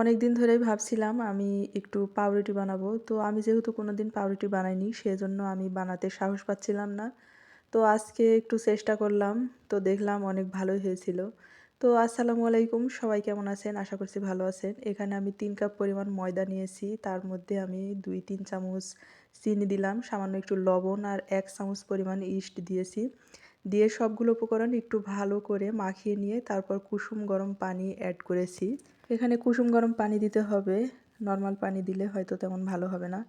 অনেক দিন ধরেই ভাবছিলাম আমি একটু পাউরুটি বানাবো। তো আমি যেহেতু কোনো দিন পাউরুটি বানাইনি, সেজন্য আমি বানাতে সাহস পাচ্ছিলাম না। তো আজকে একটু চেষ্টা করলাম, তো দেখলাম অনেক ভালোই হয়েছিল। তো আসসালামু আলাইকুম, সবাই কেমন আছেন? আশা করছি ভালো আছেন। এখানে আমি তিন কাপ পরিমাণ ময়দা নিয়েছি, তার মধ্যে আমি দুই, তিন চামচ চিনি দিলাম, সামান্য একটু লবণ আর এক চামচ পরিমাণ ইস্ট দিয়েছি। দিয়ে সবগুলো উপকরণ একটু ভালো করে মাখিয়ে নিয়ে তারপর কুসুম গরম পানি অ্যাড করেছি। এখানে কুসুম গরম পানি দিতে হবে। নর্মাল পানি দিলে হয়তো তেমন ভালো হবে না।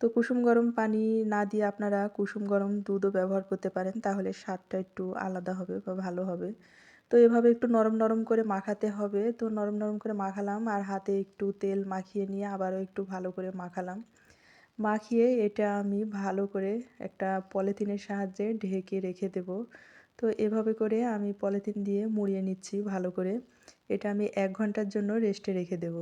তো কুসুম গরম পানি না দিয়ে আপনারা কুসুম গরম দুধও ব্যবহার করতে পারেন, তাহলে স্বাদটা একটু আলাদা হবে বা ভালো হবে। তো এভাবে একটু নরম নরম করে মাখাতে হবে। তো নরম নরম করে মাখালাম আর হাতে একটু তেল মাখিয়ে নিয়ে আবারও একটু ভালো করে মাখালাম। মাখিয়ে এটা আমি ভালো করে একটা পলিথিনের সাহায্যে ঢেকে রেখে দেব। তো এভাবে করে আমি পলিথিন দিয়ে মুড়িয়ে নিচ্ছি ভালো করে। এটা আমি এক ঘণ্টার জন্য রেস্টে রেখে দেব।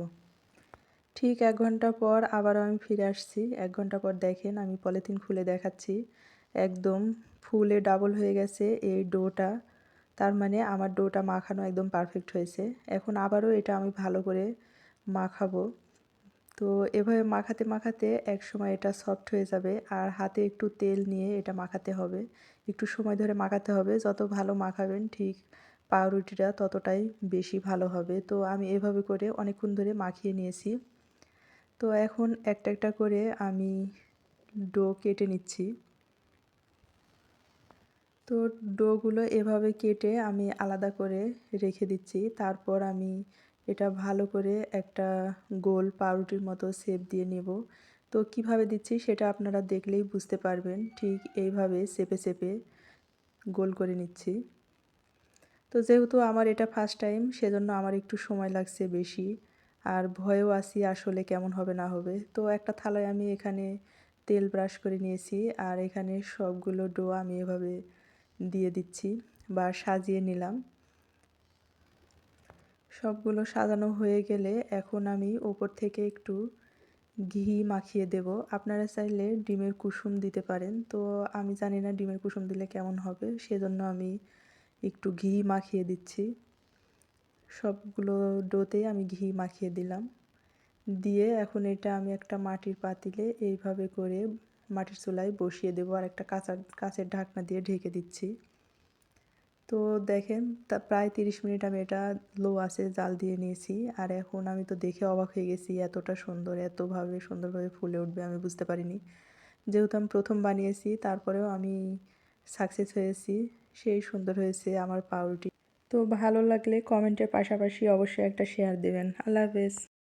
ঠিক এক ঘণ্টা পর আবারও আমি ফিরে আসছি। এক ঘণ্টা পর দেখেন আমি পলিথিন খুলে দেখাচ্ছি। একদম ফুলে ডাবল হয়ে গেছে এই ডোটা। তার মানে আমার ডোটা মাখানো একদম পারফেক্ট হয়েছে। এখন আবারও এটা আমি ভালো করে মাখাবো। তো এভাবে মাখাতে মাখাতে এক সময় এটা সফট হয়ে যাবে। আর হাতে একটু তেল নিয়ে এটা মাখাতে হবে। একটু সময় ধরে মাখাতে হবে। যত ভালো মাখাবেন ঠিক পাউরুটিটা ততটাই বেশি ভালো হবে। তো আমি এভাবে করে অনেকক্ষণ ধরে মাখিয়ে নিয়েছি। তো এখন একটা একটা করে আমি ডো কেটে নিচ্ছি। তো ডোগুলো এভাবে কেটে আমি আলাদা করে রেখে দিচ্ছি। তারপর আমি এটা ভালো করে একটা গোল পাউরুটির মতো শেপ দিয়ে নেব। তো কীভাবে দিচ্ছি সেটা আপনারা দেখলেই বুঝতে পারবেন। ঠিক এইভাবে চেপে চেপে গোল করে নিচ্ছি। তো যেহেতু আমার এটা ফার্স্ট টাইম সেজন্য আমার একটু সময় লাগছে বেশি। আর ভয়েও আসি আসলে কেমন হবে না হবে। তো একটা থালায় আমি এখানে তেল ব্রাশ করে নিয়েছি। আর এখানে সবগুলো ডো আমি এভাবে দিয়ে দিচ্ছি বা সাজিয়ে নিলাম। সবগুলো সাজানো হয়ে গেলে এখন আমি ওপর থেকে একটু ঘি মাখিয়ে দেব। আপনারা চাইলে ডিমের কুসুম দিতে পারেন। তো আমি জানি না ডিমের কুসুম দিলে কেমন হবে, সেজন্য আমি একটু ঘি মাখিয়ে দিচ্ছি। সবগুলো ডোতে আমি ঘি মাখিয়ে দিলাম। দিয়ে এখন এটা আমি একটা মাটির পাতিলে এইভাবে করে মাটির চুলায় বসিয়ে দেবো। আর একটা কাঁচা, কাঁচের ঢাকনা দিয়ে ঢেকে দিচ্ছি। তো দেখেন, তা প্রায় তিরিশ মিনিট আমি এটা লো আছে জাল দিয়ে নিয়েছি। আর এখন আমি তো দেখে অবাক হয়ে গেছি, এতটা সুন্দর, এতভাবে সুন্দরভাবে ফুলে উঠবে আমি বুঝতে পারিনি। যেহেতু আমি প্রথম বানিয়েছি, তারপরেও আমি সাকসেস হয়েছি, সেই সুন্দর হয়েছে আমার পাউরুটি। তো ভালো লাগলে কমেন্টের পাশাপাশি অবশ্যই একটা শেয়ার দেবেন। আল্লাহ হাফেজ।